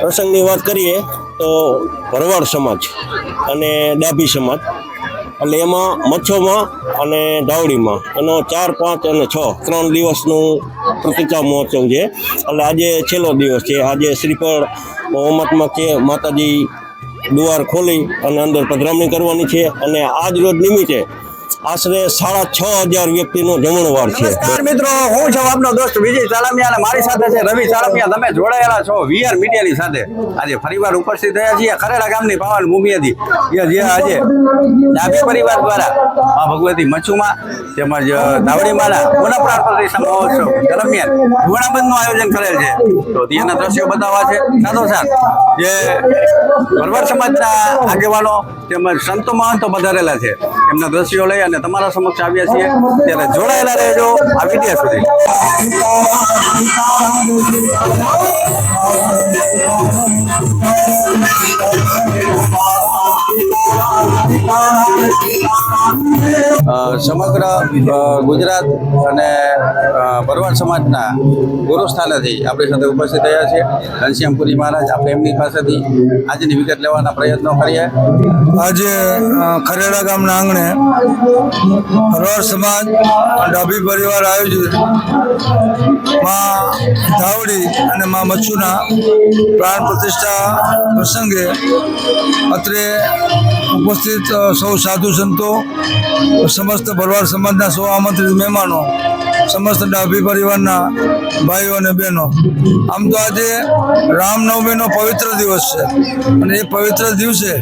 પ્રસંગની વાત કરીએ તો ભરવાડ સમાજ અને ડાભી સમાજ. એટલે એમાં મચ્છોમાં અને ધાવડીમાં એનો ચાર, પાંચ અને છ, ત્રણ દિવસનું પ્રતિકા મહોત્સવ છે. એટલે આજે છેલ્લો દિવસ છે. આજે શ્રીફળ હોમતમાં કે માતાજી દુવાર ખોલી અને અંદર પધરામણી કરવાની છે. અને આજ રોજ નિમિત્તે આશરે સાડા છ હજાર વ્યક્તિનો જમણવાર છે. મિત્રો, હું છું આપનો દોસ્ત વિજય સાલામિયા અને મારી સાથે છે રવિ ચાળમિયા તમે જોડાયેલા છો વીઆર મીડિયાની સાથે. આજે ફરીવાર ઉપસ્થિત થયા છીએ ખરેડા ગામની પાવન ભૂમિએથી. કે જે આજે ડાબી પરિવાર દ્વારા મા ભગવતી મચ્છુમાં તેમજ ધાવડીમાના પુનઃપ્રાણ પ્રતિષ્ઠા દરમિયાન ગુણાબંધનું આયોજન કરેલ છે. તો ત્યાંના દ્રશ્યો બતાવવા છે. સાથોસાથ જે ભરવાડ સમાજના આગેવાનો તેમજ સંતો મહંતો પધારેલા છે. એમના દ્રશ્યો લઈ અને તમારા સમક્ષ આવ્યા છીએ. ત્યારે જોડાયેલા રહેજો આ વીડિયો સુધી. સમગ્ર ગુજરાત અને ભરવાડ સમાજના ગુરુસ્થાનેથી આપણી સાથે ઉપસ્થિત થયા છે. ઘનશ્યામપુરી મહારાજ આપણે એમની પાસેથી આજની વિગત લેવાના પ્રયત્નો કરીએ. આજે ખરેડા ગામના આંગણે ભરવાડ સમાજ ડાભી પરિવાર આયોજિતમાં ધાવડી અને માં મચ્છુના પ્રાણ પ્રતિષ્ઠા પ્રસંગે અત્રે Thank you. ઉપસ્થિત સૌ સાધુ સંતો, સમસ્ત ભરવાડ સમાજના સૌ આમંત્રિત મહેમાનો, સમસ્ત ડાભી પરિવારના ભાઈઓ અને બહેનો. આમ તો આજે રામનવમીનો પવિત્ર દિવસ છે. અને એ પવિત્ર દિવસે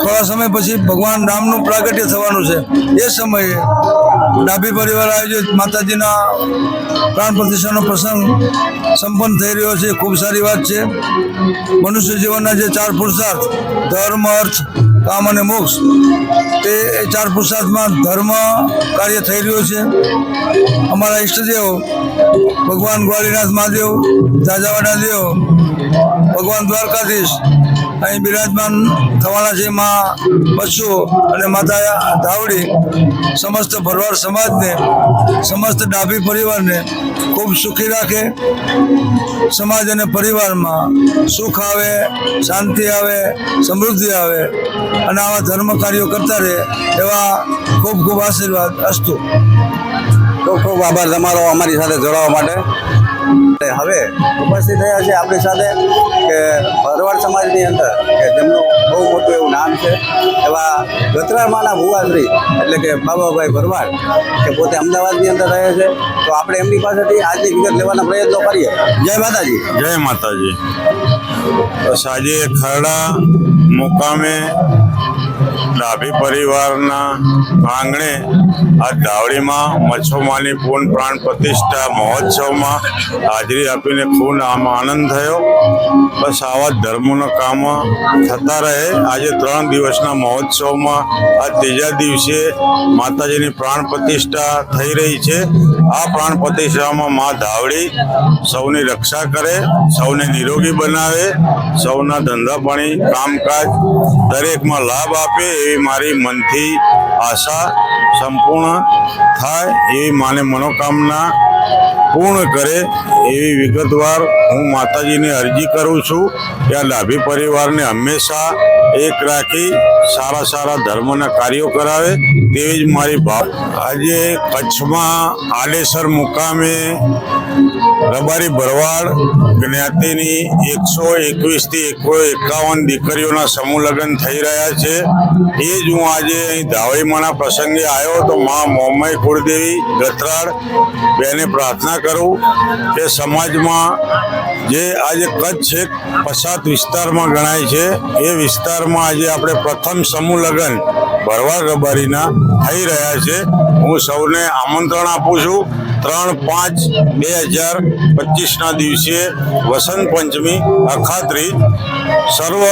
થોડા સમય પછી ભગવાન રામનું પ્રાગટ્ય થવાનું છે. એ સમયે ડાભી પરિવાર આયોજિત માતાજીના પ્રાણ પ્રતિષ્ઠાનો પ્રસંગ સંપન્ન થઈ રહ્યો છે. ખૂબ સારી વાત છે. મનુષ્ય જીવનના જે ચાર પુરુષાર્થ, ધર્મ Sport કામ અને મોક્ષ, તે ચાર પુરુષાર્થમાં ધર્મ કાર્ય થઈ રહ્યું છે. અમારા ઈષ્ટદેવ, ભગવાન ગ્વાલીનાથ મહાદેવ, જાજાવાડા દેવ, ભગવાન દ્વારકાધીશ, અહીં બિરાજમાન થવાના છે મા બચ્ચુ અને માતા ધાવડી, સમસ્ત ભરવાડ સમાજને, સમસ્ત ડાભી પરિવારને ખૂબ સુખી રાખે. સમાજ અને પરિવારમાં સુખ આવે, શાંતિ આવે, સમૃદ્ધિ આવે. અને આવા ધર્મ કાર્યો કરતા રહે એવા ખૂબ ખૂબ આશીર્વાદ અસ્તુ. ખૂબ ખૂબ આભાર તમારો અમારી સાથે જોડાવા માટે. હવે ઉપસ્થિત થયા છે આપણી સાથે કે ભરવાડ સમાજની અંદર, કે જેમનું બહુ મોટું એવું નામ છે, એવા ગતરામાના ભુવાશ્રી, એટલે કે બાબાભાઈ ભરવાડ, કે પોતે અમદાવાદની અંદર રહે છે. તો આપણે એમની પાસેથી આજની વિગત લેવાના પ્રયત્નો કરીએ. જય માતાજી. જય માતાજી. બસ ખરડા, મુકામે, ડાભી પરિવારના આંગણે આ ધાવડીમાં મચ્છોમાની પૂર્ણ પ્રાણ પ્રતિષ્ઠા મહોત્સવમાં હાજરી આપીને પૂર્ણ આમ આનંદ થયો. બસ આવા ધર્મોના કામ થતા રહે. આજે ત્રણ દિવસના મહોત્સવમાં આ ત્રીજા દિવસે માતાજીની પ્રાણ પ્રતિષ્ઠા થઈ રહી છે. આ પ્રાણ પ્રતિષ્ઠામાં મા ધાવડી સૌની રક્ષા કરે, સૌને નિરોગી બનાવે, સૌના ધંધા પાણી, કામકાજ દરેકમાં લાભ આપે એવી મારી મનથી આશા, સંપૂર્ણ થાય એવી માને મનોકામના પૂર્ણ કરે એવી વિગતવાર હું માતાજીને અરજી કરું છું. કે આ ડાભી પરિવારને હંમેશા એક રાખી સારા સારા ધર્મના કાર્યો કરાવે તેવી જ મારી ભાવ. આજે કચ્છમાં આડેસર મુકામે રબારી ભરવાડ જ્ઞાતિની એકસો એકવીસથી એકસો એકાવન દીકરીઓના સમૂહ લગ્ન થઈ રહ્યા છે. એ જ હું આજે અહીં ધાવઈમાના પ્રસંગે આવ્યો તો મા મોમય કુળદેવી ગતરાડ બેને પ્રાર્થના કરું કે સમાજમાં જે આજે કચ્છ છે, પછાત વિસ્તારમાં ગણાય છે, એ વિસ્તારમાં આજે આપણે પ્રથમ સમૂહ લગ્ન ભરવાડ રબારીના થઈ રહ્યા છે. હું સૌને આમંત્રણ આપું છું. ત્રણ પાંચ બે હજાર પચીસના દિવસે વસંત પંચમી અખાત્રી સર્વ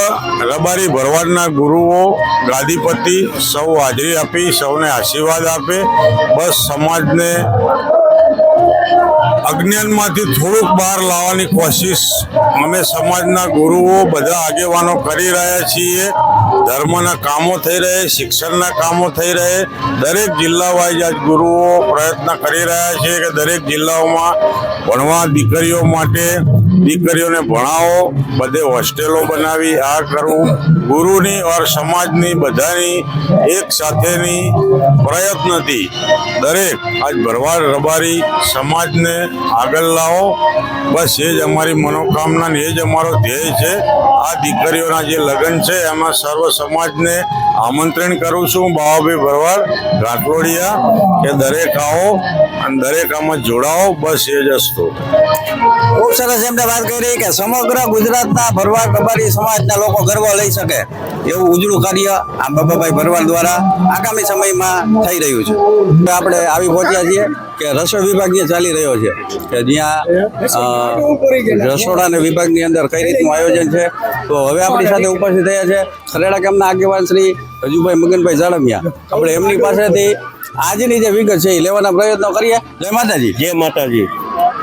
રબારી ભરવાડના ગુરુઓ, ગાદીપતિ સૌ હાજરી આપી, સૌને આશીર્વાદ આપે. બસ સમાજને અજ્ઞાનમાંથી થોડુંક બહાર લાવવાની કોશિશ અમે સમાજના ગુરુઓ બધા આગેવાનો કરી રહ્યા છીએ. ધર્મના કામો થઈ રહે, શિક્ષણના કામો થઈ રહે. દરેક જિલ્લા વાઇઝ આજ ગુરુઓ પ્રયત્ન કરી રહ્યા છે કે દરેક જિલ્લાઓમાં ભણવા દીકરીઓ માટે દીકરીઓને ભણાવો, બધે હોસ્ટેલો બનાવી, આ કરવું. ગુરુની ઓર સમાજની બધાની એક સાથેની પ્રયત્નથી દરેક આજ ભરવાડ રબારી સમાજને આગળ લાવો. બસ એ જ અમારી મનોકામના એ જ અમારો ધ્યેય છે. આ દીકરીઓના જે લગ્ન છે, એમાં સર્વ સમાજને આમંત્રણ કરું છું. બાવાભાઈ ભરવાડ, ઘાટલોડિયા, કે દરેક આવો અને દરેક આમાં જોડાઓ. બસ એ જ વસ્તુ ખૂબ સરસ, એમને વાત કરી કે સમગ્ર ગુજરાતના ભરવાડ કબારી સમાજના લોકો ગર્વ લઈ શકે એવું ઉજળું કાર્ય આ બાબાભાઈ ભરવાડ દ્વારા આગામી સમયમાં થઈ રહ્યું છે. આપણે આવી પહોંચ્યા છીએ કે રસોઈ વિભાગ જે ચાલી રહ્યો છે. કે જ્યાં રસોડાને વિભાગની અંદર કઈ રીતનું આયોજન છે. તો હવે આપણી સાથે ઉપસ્થિત થયા છે ખરેડા ગામના આગેવાન શ્રી હજુભાઈ મગનભાઈ જાડમિયા આપણે એમની પાસેથી આજની જે વિગત છે એ લેવાના પ્રયત્નો કરીએ. જય માતાજી. જય માતાજી.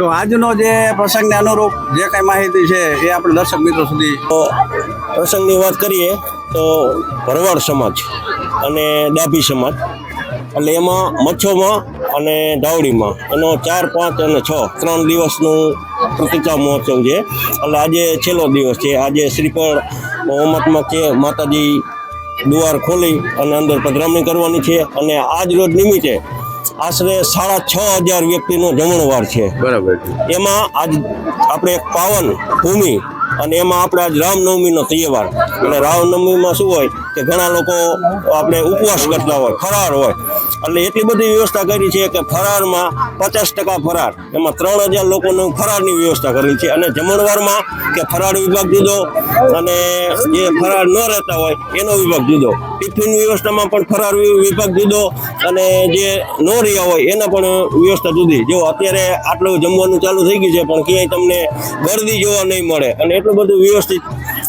તો આજનો જે પ્રસંગને અનુરૂપ જે કઈ માહિતી છે એ આપણે દર્શક મિત્રો સુધી પ્રસંગની વાત કરીએ તો ભરવાડ સમાજ અને ડાભી સમાજ. એટલે એમાં મચ્છોમાં અને ધાવડીમાં એનો ચાર, પાંચ અને છ, ત્રણ દિવસનું પ્રતિકા મહોત્સવ છે. એટલે આજે છેલ્લો દિવસ છે. આજે શ્રીફળ હોમતમાં છે માતાજી દુવાર ખોલી અને અંદર પધરામણી કરવાની છે. અને આજ રોજ નિમિત્તે આશરે સાડા છ હજાર વ્યક્તિનો જમણવાર છે. બરાબર એમાં આજ આપણે એક પાવન ભૂમિ અને એમાં આપણે આજ રામનવમીનો તહેવાર. અને રામનવમીમાં શું હોય કે ઘણા લોકો આપણે ઉપવાસ કરતા હોય ફરાર હોય. એટલે એટલી બધી વ્યવસ્થા કરી છે કે ફરારમાં પચાસ ટકા ફરાર. એમાં ત્રણ હજાર લોકોનું ફરારની વ્યવસ્થા કરેલી છે. અને જમણવારમાં કે ફરાર વિભાગ જુદો અને જે ફરાર ન રહેતા હોય એનો વિભાગ જુદો ટિફિન વ્યવસ્થામાં પણ ફરાર વિભાગ જુદો અને જે ન રહ્યા હોય એના પણ વ્યવસ્થા જુદી જો અત્યારે આટલું જમવાનું ચાલુ થઈ ગયું છે, પણ ક્યાંય તમને ગરદી જોવા નહીં મળે. અને એટલું બધું વ્યવસ્થિત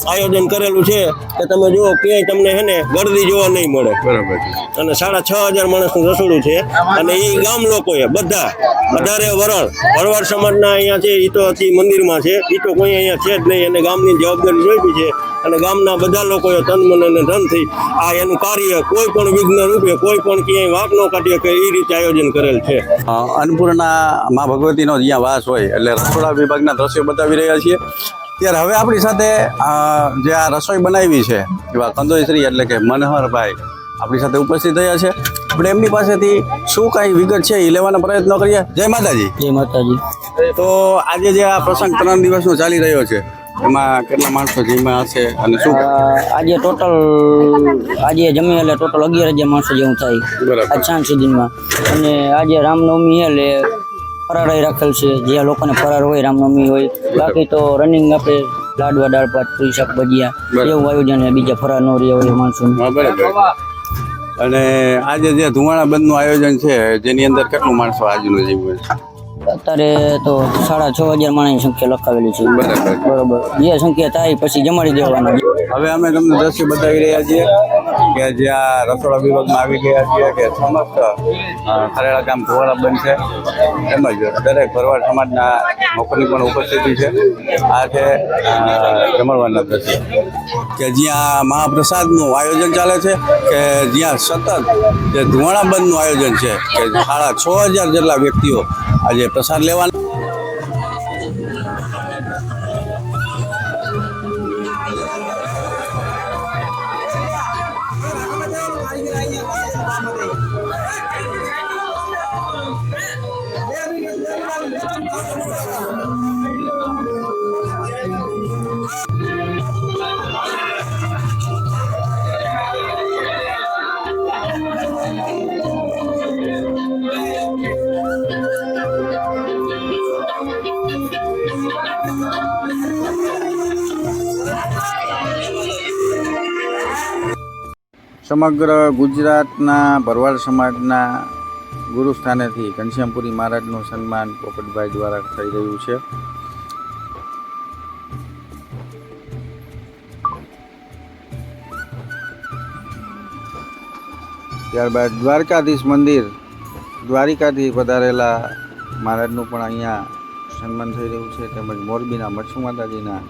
આયોજન કરેલું છે કે તમે જુઓ ક્યાંય તમને હે ને ગરદી જોવા નહીં મળે. બરાબર અને સાડા છ હજાર માણસનું રસોડું છે અને એ ગામ લોકોએ બધા વધારે વરણ ભરવાડ સમાજના અહીંયા છે એ તો અતિ મંદિરમાં છે. એ તો કોઈ અહીંયા છે જ નહીં. અને ગામની જવાબદારી જોઈતી છે. અને ગામના બધા લોકોએ તન મન અને ધનથી આ એનું કાર્ય કોઈ પણ વિઘ્ન રૂપે કોઈ પણ ક્યાંય વાંક ન કાઢીએ કે એ રીતે આયોજન કરેલ છે. અન્નપૂર્ણા મા ભગવતીનો જ્યાં વાસ હોય એટલે રસોડા વિભાગના દ્રશ્યો બતાવી રહ્યા છીએ. ત્યારે હવે આપણી સાથે જે આ રસોઈ બનાવી છે એવા કંદોઈશ્રી એટલે કે મનોહરભાઈ આપણી સાથે ઉપસ્થિત થયા છે. આપણે એમની પાસેથી શું કાંઈ વિગત છે એ લેવાનો પ્રયત્ન કરીએ. જય માતાજી. જય માતાજી. તો આજે જે આ પ્રસંગ ત્રણ દિવસનો ચાલી રહ્યો છે એમાં કેટલા માણસો જીમાં હશે અને શું આજે ટોટલ આજે જમી એટલે ટોટલ અગિયાર હજાર માણસો જેવું થાય. આજ સાંજ સુધીમાં. અને આજે રામનવમી એટલે ફરારાઈ રાખેલ છે. જે લોકોને ફરાર હોય રામનવમી હોય. બાકી તો રનિંગ આપણે લાડવા દાળ ભાત પૂરી શાક ભજીયા. એવું આયોજન બીજા ફરાર નો રહ્યા હોય માણસો અને આજે જે ધુમાડા બંધનું આયોજન છે જેની અંદર કેટલું માણસો આજનું જીવન છે અત્યારે તો સાડા છ હજાર માણસની સંખ્યા લખાવેલી છે. બરાબર. બરોબર. જે સંખ્યા થાય પછી જમાડી દેવાના. હવે અમે તમને દ્રશ્ય બતાવી રહ્યા છીએ. કે જ્યાં રસોડા વિભાગમાં આવી ગયા છીએ કે સમસ્ત ખરેડા ગામ ધોવાડા બનશે તેમજ દરેક ભરવાડ સમાજના લોકોની પણ ઉપસ્થિતિ છે. આ છે જમણવારના દ્રશ્ય. કે જ્યાં મહાપ્રસાદનું આયોજન ચાલે છે કે જ્યાં સતત જે ધુવાણા બંધનું આયોજન છે કે સાડા છ હજાર જેટલા વ્યક્તિઓ આજે પ્રસાદ લેવાના સમગ્ર ગુજરાતના ભરવાડ સમાજના ગુરુ સ્થાનેથી ઘનશ્યામપુરી મહારાજનું સન્માન પોપટભાઈ દ્વારા થઈ રહ્યું છે. ત્યારબાદ દ્વારકાધીશ મંદિર, દ્વારિકાથી પધારેલા મહારાજનું પણ અહીંયા સન્માન થઈ રહ્યું છે. તેમજ મોરબીના મચ્છુ માતાજીના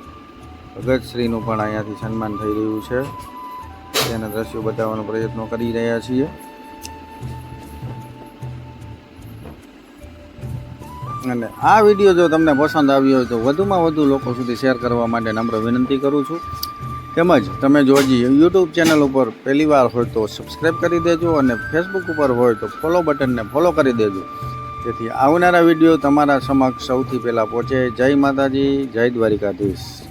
ભગતશ્રીનું પણ અહીંયાથી સન્માન થઈ રહ્યું છે. તેના દ્રશ્યો બતાવવાનો પ્રયત્નો કરી રહ્યા છીએ. અને આ વીડિયો જો તમને પસંદ આવ્યો હોય તો વધુમાં વધુ લોકો સુધી શેર કરવા માટે નમ્ર વિનંતી કરું છું. તેમજ તમે જો હજી યુટ્યુબ ચેનલ ઉપર પહેલી વાર હોય તો સબસ્ક્રાઈબ કરી દેજો અને ફેસબુક ઉપર હોય તો ફોલો બટનને ફોલો કરી દેજો. જેથી આવનારા વીડિયો તમારા સમક્ષ સૌથી પહેલાં પહોંચે. જય માતાજી, જય દ્વારિકાધીશ.